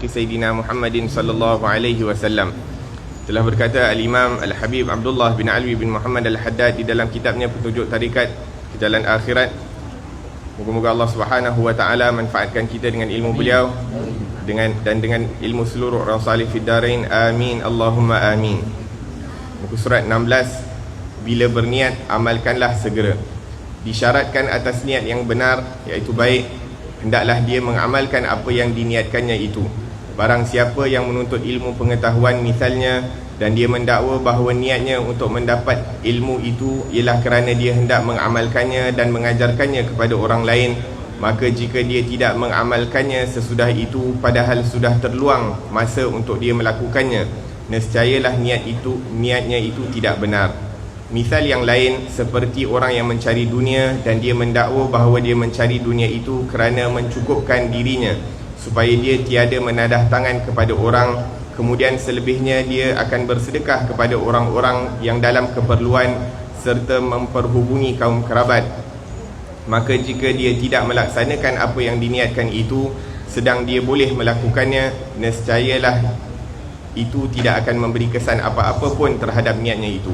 haqqi sayyidina Muhammadin sallallahu alaihi wasallam. Telah berkata Al-Imam Al-Habib Abdullah bin Alwi bin Muhammad Al-Haddad di dalam kitabnya Petunjuk Tarikat ke Jalan Akhirat. Moga-moga Allah Subhanahu wa taala manfaatkan kita dengan ilmu beliau dengan dan dengan ilmu seluruh orang salih fid darain. Amin. Allahumma amin. Muka surat 16 Bila berniat amalkanlah segera Disyaratkan atas niat yang benar iaitu baik hendaklah dia mengamalkan apa yang diniatkannya itu barang siapa yang menuntut ilmu pengetahuan misalnya dan dia mendakwa bahawa niatnya untuk mendapat ilmu itu ialah kerana dia hendak mengamalkannya dan mengajarkannya kepada orang lain maka jika dia tidak mengamalkannya sesudah itu padahal sudah terluang masa untuk dia melakukannya nescayalah niat itu niatnya itu tidak benar. Misal yang lain seperti orang yang mencari dunia dan dia mendakwa bahawa dia mencari dunia itu kerana mencukupkan dirinya supaya dia tiada menadah tangan kepada orang. Kemudian selebihnya dia akan bersedekah kepada orang-orang yang dalam keperluan serta memperhubungi kaum kerabat. Maka jika dia tidak melaksanakan apa yang diniatkan itu sedang dia boleh melakukannya nescayalah itu tidak akan memberi kesan apa-apa pun terhadap niatnya itu.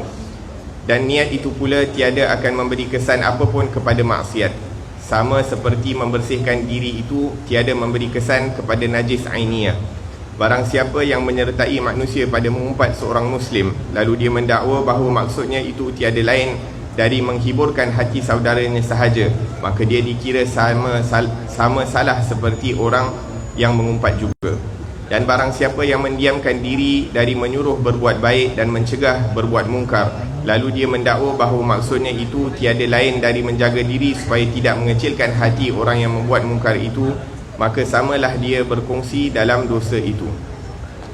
Dan niat itu pula tiada akan memberi kesan apapun kepada maksiat sama seperti membersihkan diri itu tiada memberi kesan kepada najis ainiyah barang siapa yang menyertai manusia pada mengumpat seorang muslim lalu dia mendakwa bahawa maksudnya itu tiada lain dari menghiburkan hati saudaranya sahaja maka dia dikira sama sama salah seperti orang yang mengumpat juga. Dan barang siapa yang mendiamkan diri dari menyuruh berbuat baik dan mencegah berbuat mungkar Lalu dia mendakwa bahawa maksudnya itu tiada lain dari menjaga diri supaya tidak mengecilkan hati orang yang membuat mungkar itu Maka samalah dia berkongsi dalam dosa itu.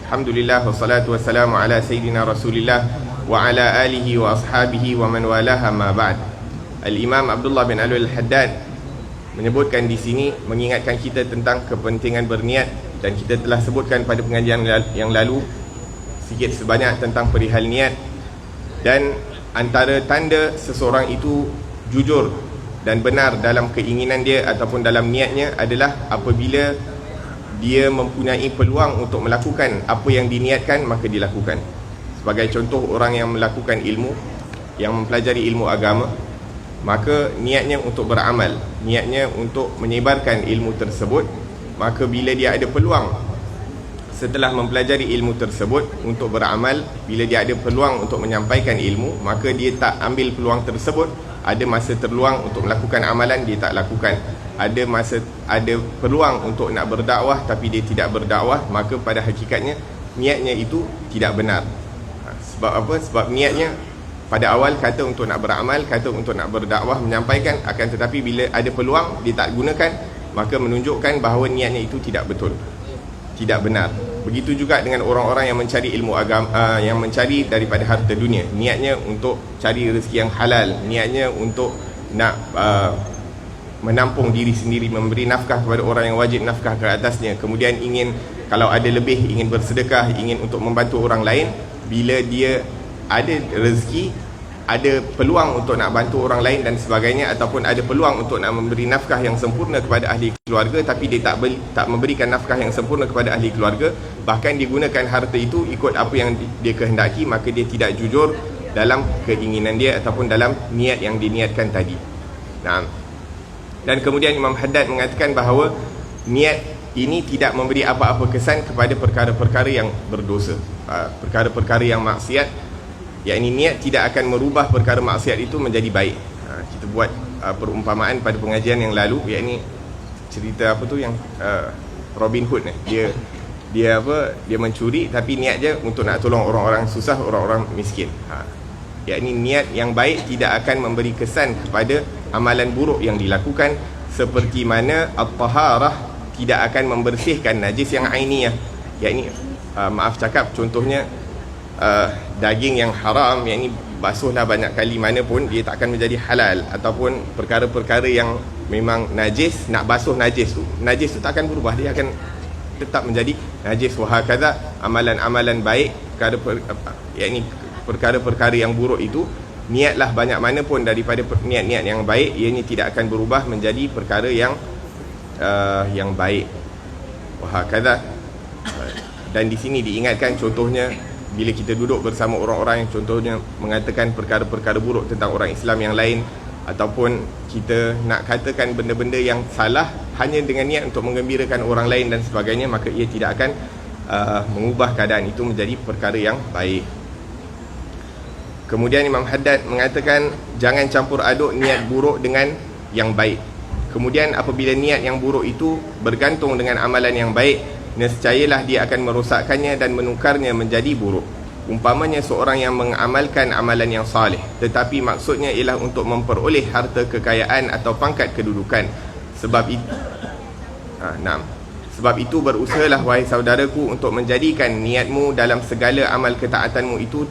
Alhamdulillah wassalatu wassalamu ala sayyidina rasulillah Wa ala alihi wa ashabihi wa man walaha ma ba'd. Al-Imam Abdullah bin Alul Haddad Menyebutkan di sini mengingatkan kita tentang kepentingan berniat dan kita telah sebutkan pada pengajian yang lalu sikit sebanyak tentang perihal niat dan antara tanda seseorang itu jujur dan benar dalam keinginan dia ataupun dalam niatnya adalah apabila dia mempunyai peluang untuk melakukan apa yang diniatkan maka dilakukan. Sebagai contoh orang yang melakukan ilmu yang mempelajari ilmu agama maka niatnya untuk beramal niatnya untuk menyebarkan ilmu tersebut maka bila dia ada peluang setelah mempelajari ilmu tersebut untuk beramal bila dia ada peluang untuk menyampaikan ilmu maka dia tak ambil peluang tersebut. Ada masa terluang untuk melakukan amalan dia tak lakukan. Ada masa ada peluang untuk nak berdakwah tapi dia tidak berdakwah maka pada hakikatnya niatnya itu tidak benar. Ha, sebab apa? Sebab niatnya pada awal kata untuk nak beramal kata untuk nak berdakwah menyampaikan akan tetapi bila ada peluang dia tak gunakan maka menunjukkan bahawa niatnya itu tidak betul. Tidak benar begitu juga dengan orang-orang yang mencari ilmu agama uh, yang mencari daripada harta dunia. Niatnya untuk cari rezeki yang halal. Niatnya untuk nak uh, menampung diri sendiri memberi nafkah kepada orang yang wajib nafkah ke atasnya. Kemudian ingin kalau ada lebih ingin bersedekah ingin untuk membantu orang lain bila dia ada rezeki ada peluang untuk nak bantu orang lain dan sebagainya ataupun ada peluang untuk nak memberi nafkah yang sempurna kepada ahli keluarga tapi dia tak beri, tak memberikan nafkah yang sempurna kepada ahli keluarga bahkan digunakan harta itu ikut apa yang dia kehendaki maka dia tidak jujur dalam keinginan dia ataupun dalam niat yang diniatkan tadi. Nah dan kemudian Imam Haddad mengatakan bahawa niat ini tidak memberi apa-apa kesan kepada perkara-perkara yang berdosa. Ah, perkara-perkara yang maksiat yang ini niat tidak akan merubah perkara maksiat itu menjadi baik. Ha, kita buat uh, perumpamaan pada pengajian yang lalu yang ini cerita apa tu yang uh, Robin Hood ni. Dia dia apa dia mencuri tapi niat je untuk nak tolong orang-orang susah orang-orang miskin. Ha. yang ini niat yang baik tidak akan memberi kesan kepada amalan buruk yang dilakukan seperti mana at-taharah tidak akan membersihkan najis yang ainiyah. Yang ini uh, maaf cakap contohnya uh, daging yang haram yang ini basuhlah banyak kali mana pun dia tak akan menjadi halal. Ataupun perkara-perkara yang memang najis nak basuh najis tu najis tu tak akan berubah. Dia akan tetap menjadi najis. Wahakadha amalan-amalan baik perkara per, ini perkara-perkara yang buruk itu niatlah banyak mana pun daripada niat-niat yang baik ianya tidak akan berubah menjadi perkara yang uh, yang baik. Wahakadha dan di sini diingatkan contohnya bila kita duduk bersama orang-orang yang contohnya mengatakan perkara-perkara buruk tentang orang Islam yang lain ataupun kita nak katakan benda-benda yang salah hanya dengan niat untuk menggembirakan orang lain dan sebagainya maka ia tidak akan uh, mengubah keadaan. Itu menjadi perkara yang baik. Kemudian Imam Haddad mengatakan jangan campur aduk niat buruk dengan yang baik. Kemudian apabila niat yang buruk itu bergantung dengan amalan yang baik nescayalah dia akan merosakkannya dan menukarnya menjadi buruk. Umpamanya seorang yang mengamalkan amalan yang salih tetapi maksudnya ialah untuk memperoleh harta kekayaan atau pangkat kedudukan. Sebab itu ha, enam. sebab itu berusahalah wahai saudaraku untuk menjadikan niatmu dalam segala amal ketaatanmu itu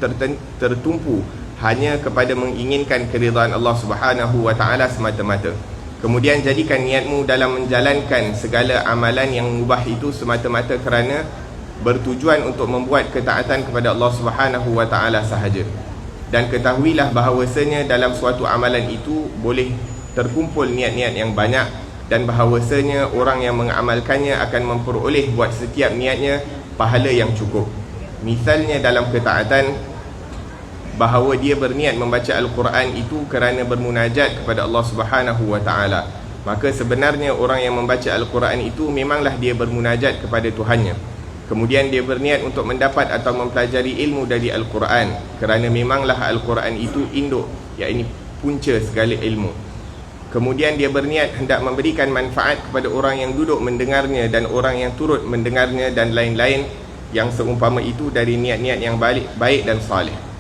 tertumpu hanya kepada menginginkan keridhaan Allah Subhanahu wa taala semata-mata Kemudian jadikan niatmu dalam menjalankan segala amalan yang mubah itu semata-mata kerana bertujuan untuk membuat ketaatan kepada Allah Subhanahu wa taala sahaja. Dan ketahuilah bahawasanya dalam suatu amalan itu boleh terkumpul niat-niat yang banyak dan bahawasanya orang yang mengamalkannya akan memperoleh buat setiap niatnya pahala yang cukup. Misalnya dalam ketaatan bahawa dia berniat membaca Al-Quran itu kerana bermunajat kepada Allah Subhanahu wa taala. Maka sebenarnya orang yang membaca Al-Quran itu memanglah dia bermunajat kepada Tuhannya. Kemudian dia berniat untuk mendapat atau mempelajari ilmu dari Al-Quran kerana memanglah Al-Quran itu induk, iaitu punca segala ilmu. Kemudian dia berniat hendak memberikan manfaat kepada orang yang duduk mendengarnya dan orang yang turut mendengarnya dan lain-lain yang seumpama itu dari niat-niat yang baik, dan salih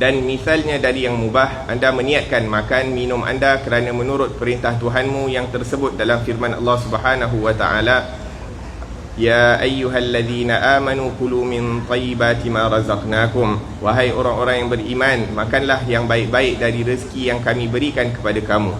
dan misalnya dari yang mubah anda meniatkan makan minum anda kerana menurut perintah Tuhanmu yang tersebut dalam firman Allah Subhanahu wa taala ya ayyuhallazina amanu kulu min tayyibati ma razaqnakum. Wahai orang-orang yang beriman makanlah yang baik-baik dari rezeki yang kami berikan kepada kamu.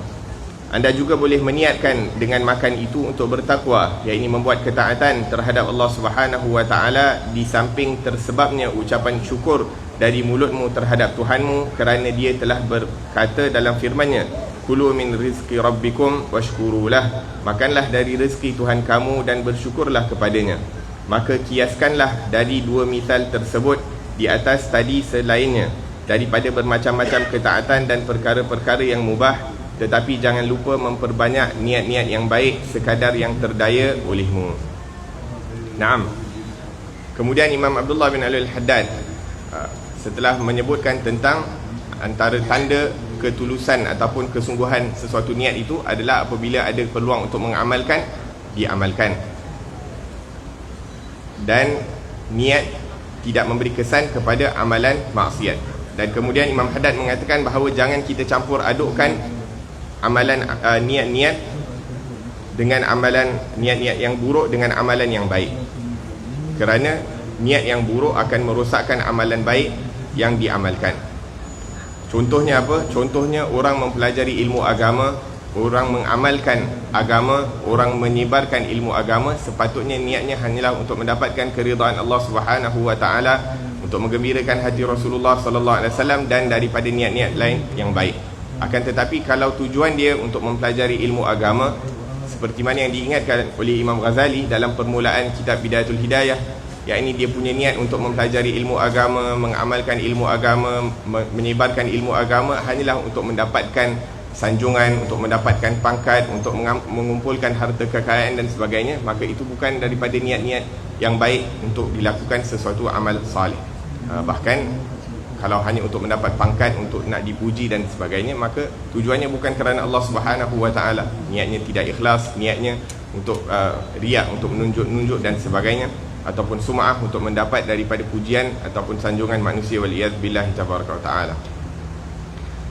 Anda juga boleh meniatkan dengan makan itu untuk bertakwa iaitu membuat ketaatan terhadap Allah Subhanahu wa taala di samping tersebabnya ucapan syukur dari mulutmu terhadap Tuhanmu kerana dia telah berkata dalam firman-Nya kulu min rizqi rabbikum washkurulah makanlah dari rezeki Tuhan kamu dan bersyukurlah kepadanya maka kiaskanlah dari dua misal tersebut di atas tadi selainnya daripada bermacam-macam ketaatan dan perkara-perkara yang mubah tetapi jangan lupa memperbanyak niat-niat yang baik sekadar yang terdaya olehmu. Naam. Kemudian Imam Abdullah bin Alil Haddad setelah menyebutkan tentang antara tanda ketulusan ataupun kesungguhan sesuatu niat itu adalah apabila ada peluang untuk mengamalkan diamalkan. Dan niat tidak memberi kesan kepada amalan maksiat. Dan kemudian Imam Haddad mengatakan bahawa jangan kita campur adukkan amalan uh, niat-niat dengan amalan niat-niat yang buruk dengan amalan yang baik. Kerana niat yang buruk akan merosakkan amalan baik yang diamalkan. Contohnya apa? contohnya orang mempelajari ilmu agama orang mengamalkan agama orang menyebarkan ilmu agama. Sepatutnya niatnya hanyalah untuk mendapatkan keridhaan Allah Subhanahu wa taala untuk menggembirakan hati Rasulullah sallallahu alaihi wasallam dan daripada niat-niat lain yang baik. Akan tetapi kalau tujuan dia untuk mempelajari ilmu agama seperti mana yang diingatkan oleh Imam Ghazali dalam permulaan kitab Bidayatul Hidayah yang ini dia punya niat untuk mempelajari ilmu agama, mengamalkan ilmu agama, menyebarkan ilmu agama hanyalah untuk mendapatkan sanjungan, untuk mendapatkan pangkat, untuk mengumpulkan harta kekayaan dan sebagainya, maka itu bukan daripada niat-niat yang baik untuk dilakukan sesuatu amal salih. Ha, bahkan kalau hanya untuk mendapat pangkat, untuk nak dipuji dan sebagainya, maka tujuannya bukan kerana Allah Subhanahu Wa Taala. Niatnya tidak ikhlas, niatnya untuk uh, riak, untuk menunjuk-nunjuk dan sebagainya ataupun sum'ah untuk mendapat daripada pujian ataupun sanjungan manusia waliyad billahi tabaraka taala.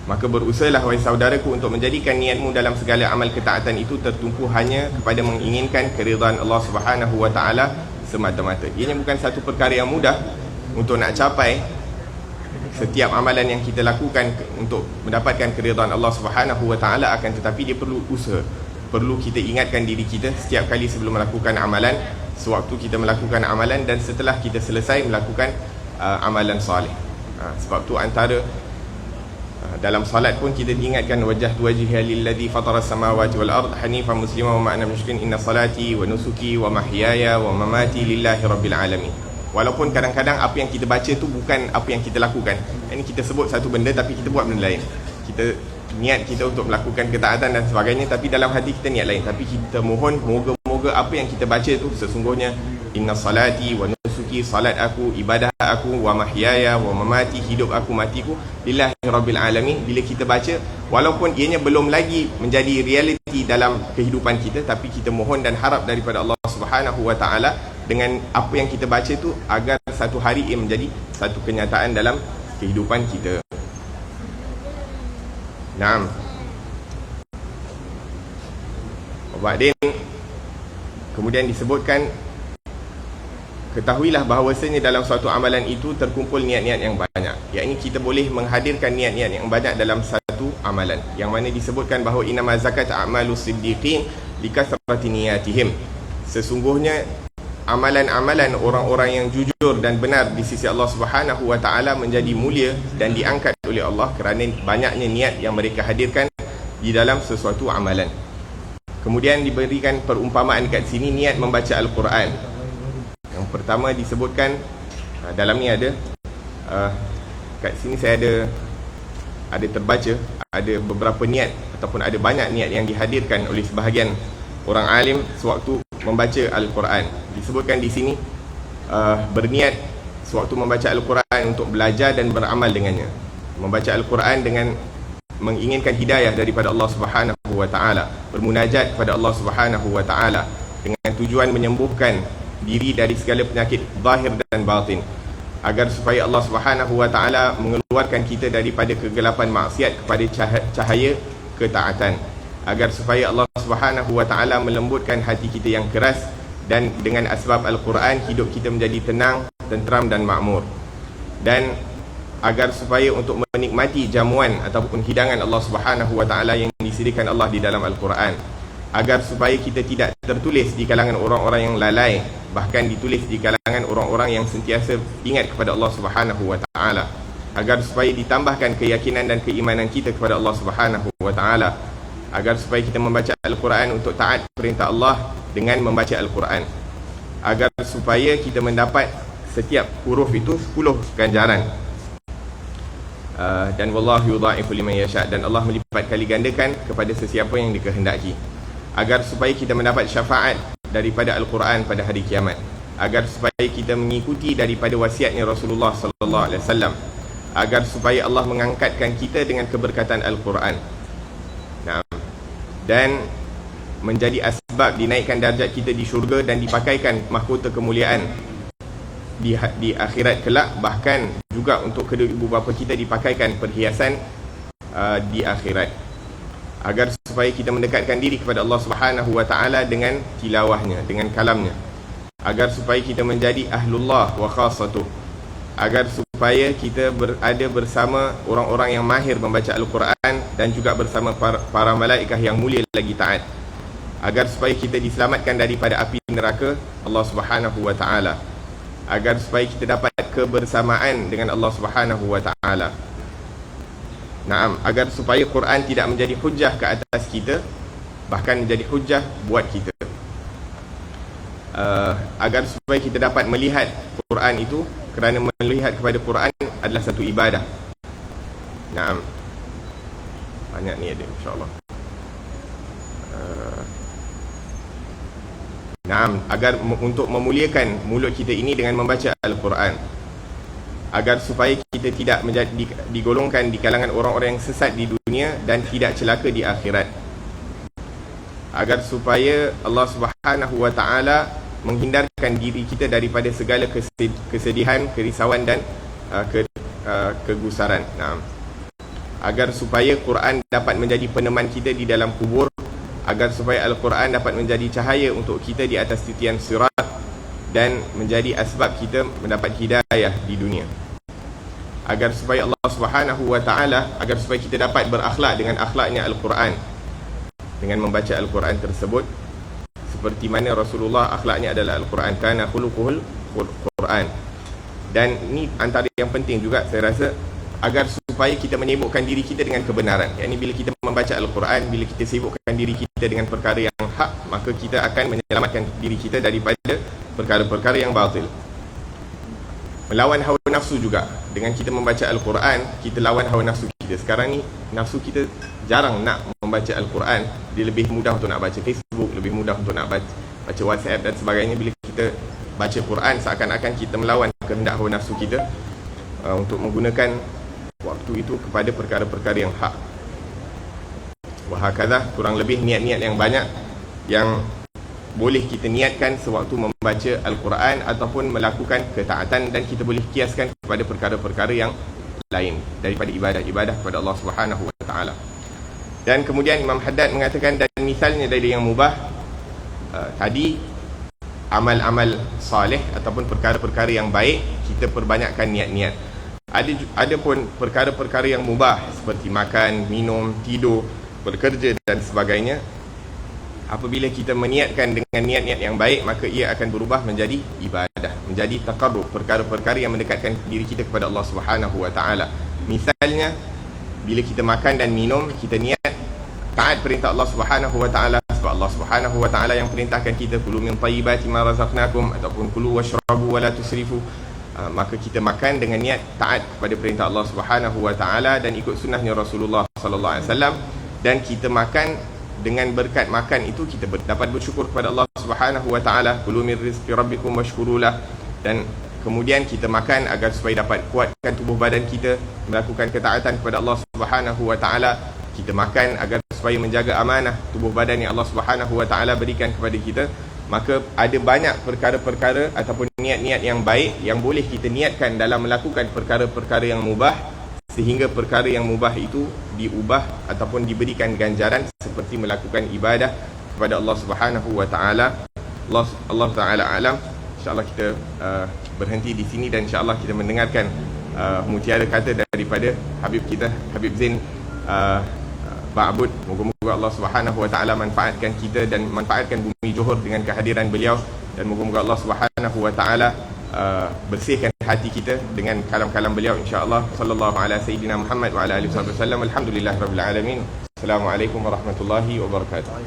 Maka berusahalah wahai saudaraku untuk menjadikan niatmu dalam segala amal ketaatan itu tertumpu hanya kepada menginginkan keridhaan Allah Subhanahu wa taala semata-mata. Ini bukan satu perkara yang mudah untuk nak capai setiap amalan yang kita lakukan untuk mendapatkan keridhaan Allah Subhanahu wa taala akan tetapi dia perlu usaha. Perlu kita ingatkan diri kita setiap kali sebelum melakukan amalan sewaktu kita melakukan amalan dan setelah kita selesai melakukan uh, amalan soleh. Uh, sebab tu antara uh, dalam salat pun kita diingatkan wajah wajhiya lilladzi fatara samawati wal ard hanifan musliman wa ma'ana musyrikin inna salati wa nusuki wa mahyaya wa mamati lillahi rabbil alamin. Walaupun kadang-kadang apa yang kita baca tu bukan apa yang kita lakukan. Ini kita sebut satu benda tapi kita buat benda lain. Kita niat kita untuk melakukan ketaatan dan sebagainya tapi dalam hati kita niat lain. Tapi kita mohon moga-moga apa yang kita baca tu sesungguhnya inna salati wa nusuki salat aku ibadah aku wa mahyaya wa mamati hidup aku matiku lillahi rabbil alamin. Bila kita baca walaupun ianya belum lagi menjadi realiti dalam kehidupan kita tapi kita mohon dan harap daripada Allah Subhanahu wa taala dengan apa yang kita baca tu agar satu hari ia menjadi satu kenyataan dalam kehidupan kita. Naam. Wabadin kemudian disebutkan ketahuilah bahawasanya dalam suatu amalan itu terkumpul niat-niat yang banyak. Yakni kita boleh menghadirkan niat-niat yang banyak dalam satu amalan. Yang mana disebutkan bahawa inama zakat a'malus siddiqin likathrati niyatihim. Sesungguhnya amalan-amalan orang-orang yang jujur dan benar di sisi Allah Subhanahu wa taala menjadi mulia dan diangkat oleh Allah kerana banyaknya niat yang mereka hadirkan di dalam sesuatu amalan. Kemudian diberikan perumpamaan kat sini niat membaca al-Quran. Yang pertama disebutkan uh, dalam ni ada uh, kat sini saya ada ada terbaca ada beberapa niat ataupun ada banyak niat yang dihadirkan oleh sebahagian orang alim sewaktu membaca Al-Quran. Disebutkan di sini uh, berniat sewaktu membaca Al-Quran untuk belajar dan beramal dengannya. Membaca Al-Quran dengan menginginkan hidayah daripada Allah Subhanahu wa taala, bermunajat kepada Allah Subhanahu wa taala dengan tujuan menyembuhkan diri dari segala penyakit zahir dan batin agar supaya Allah Subhanahu wa taala mengeluarkan kita daripada kegelapan maksiat kepada cahaya ketaatan agar supaya Allah Subhanahu wa taala melembutkan hati kita yang keras dan dengan asbab al-Quran hidup kita menjadi tenang, tenteram dan makmur. Dan agar supaya untuk menikmati jamuan ataupun hidangan Allah Subhanahu wa taala yang disediakan Allah di dalam al-Quran. Agar supaya kita tidak tertulis di kalangan orang-orang yang lalai, bahkan ditulis di kalangan orang-orang yang sentiasa ingat kepada Allah Subhanahu wa taala. Agar supaya ditambahkan keyakinan dan keimanan kita kepada Allah Subhanahu wa taala agar supaya kita membaca Al-Quran untuk taat perintah Allah dengan membaca Al-Quran agar supaya kita mendapat setiap huruf itu 10 ganjaran uh, dan wallahu yudha'ifu liman yasha dan Allah melipat kali gandakan kepada sesiapa yang dikehendaki. Agar supaya kita mendapat syafaat daripada Al-Quran pada hari kiamat. Agar supaya kita mengikuti daripada wasiatnya Rasulullah sallallahu alaihi wasallam. Agar supaya Allah mengangkatkan kita dengan keberkatan Al-Quran. Nah, dan menjadi asbab dinaikkan darjat kita di syurga dan dipakaikan mahkota kemuliaan di, ha-, di akhirat kelak bahkan juga untuk kedua ibu bapa kita dipakaikan perhiasan uh, di akhirat. Agar supaya kita mendekatkan diri kepada Allah Subhanahu wa taala dengan tilawahnya dengan kalamnya. Agar supaya kita menjadi ahlullah wa khassatuh. Agar supaya kita berada bersama orang-orang yang mahir membaca Al-Quran dan juga bersama para, para malaikat yang mulia lagi taat. Agar supaya kita diselamatkan daripada api neraka Allah Subhanahu wa taala agar supaya kita dapat kebersamaan dengan Allah Subhanahu wa taala Naam agar supaya Quran tidak menjadi hujah ke atas kita bahkan menjadi hujah buat kita uh, agar supaya kita dapat melihat Quran itu kerana melihat kepada Quran adalah satu ibadah. Naam. Banyak ni ada insya-Allah. Naam, agar untuk memuliakan mulut kita ini dengan membaca Al-Quran. Agar supaya kita tidak menjadi digolongkan di kalangan orang-orang yang sesat di dunia dan tidak celaka di akhirat. Agar supaya Allah Subhanahu wa taala menghindarkan diri kita daripada segala kesedihan, kerisauan dan uh, ke, uh, kegusaran. Nah, agar supaya Quran dapat menjadi peneman kita di dalam kubur, agar supaya Al-Quran dapat menjadi cahaya untuk kita di atas titian sirat dan menjadi asbab kita mendapat hidayah di dunia. Agar supaya Allah Subhanahu wa taala agar supaya kita dapat berakhlak dengan akhlaknya Al-Quran dengan membaca Al-Quran tersebut seperti mana Rasulullah akhlaknya adalah Al-Quran kana khuluquhul Quran dan ini antara yang penting juga saya rasa agar supaya kita menyibukkan diri kita dengan kebenaran. Yang ini bila kita membaca Al-Quran, bila kita sibukkan diri kita dengan perkara yang hak, maka kita akan menyelamatkan diri kita daripada perkara-perkara yang batil. Melawan hawa nafsu juga. Dengan kita membaca Al-Quran, kita lawan hawa nafsu kita. Sekarang ni, nafsu kita jarang nak membaca Al-Quran. Dia lebih mudah untuk nak baca Facebook, lebih mudah untuk nak baca, baca WhatsApp dan sebagainya. Bila kita baca Quran, seakan-akan kita melawan kehendak hawa nafsu kita uh, untuk menggunakan waktu itu kepada perkara-perkara yang hak. Wahakadah kurang lebih niat-niat yang banyak yang boleh kita niatkan sewaktu membaca Al-Quran ataupun melakukan ketaatan dan kita boleh kiaskan kepada perkara-perkara yang lain daripada ibadah-ibadah kepada Allah Subhanahu Wa Taala. Dan kemudian Imam Haddad mengatakan dan misalnya dari yang mubah uh, tadi amal-amal soleh ataupun perkara-perkara yang baik kita perbanyakkan niat-niat. Ada ada pun perkara-perkara yang mubah seperti makan, minum, tidur, bekerja dan sebagainya apabila kita meniatkan dengan niat-niat yang baik maka ia akan berubah menjadi ibadah menjadi taqarrub perkara-perkara yang mendekatkan diri kita kepada Allah Subhanahu wa taala. Misalnya bila kita makan dan minum kita niat taat perintah Allah Subhanahu wa taala sebab Allah Subhanahu wa taala yang perintahkan kita kulu min tayyibati ma razaqnakum ataupun kulu washrabu wa la tusrifu. Uh, maka kita makan dengan niat taat kepada perintah Allah Subhanahu wa taala dan ikut sunnahnya Rasulullah sallallahu alaihi wasallam dan kita makan dengan berkat makan itu kita dapat bersyukur kepada Allah Subhanahu wa taala. Kulu min rizqi rabbikum washkurulah. Dan kemudian kita makan agar supaya dapat kuatkan tubuh badan kita melakukan ketaatan kepada Allah Subhanahu wa taala. Kita makan agar supaya menjaga amanah tubuh badan yang Allah Subhanahu wa taala berikan kepada kita. Maka ada banyak perkara-perkara ataupun niat-niat yang baik yang boleh kita niatkan dalam melakukan perkara-perkara yang mubah sehingga perkara yang mubah itu diubah ataupun diberikan ganjaran seperti melakukan ibadah kepada Allah Subhanahu wa taala. Allah Allah taala alam. Insya-Allah kita uh, berhenti di sini dan insya-Allah kita mendengarkan uh, mutiara kata daripada Habib kita Habib Zain uh, Ba'bud. Moga-moga Allah Subhanahu wa taala manfaatkan kita dan manfaatkan bumi Johor dengan kehadiran beliau dan moga-moga Allah Subhanahu wa taala Uh, bersihkan hati kita dengan kalam-kalam beliau insyaallah. Sallallahu ala sayyidina Muhammad wa ala alihi wasallam alhamdulillahirabbil alamin. Assalamualaikum warahmatullahi wabarakatuh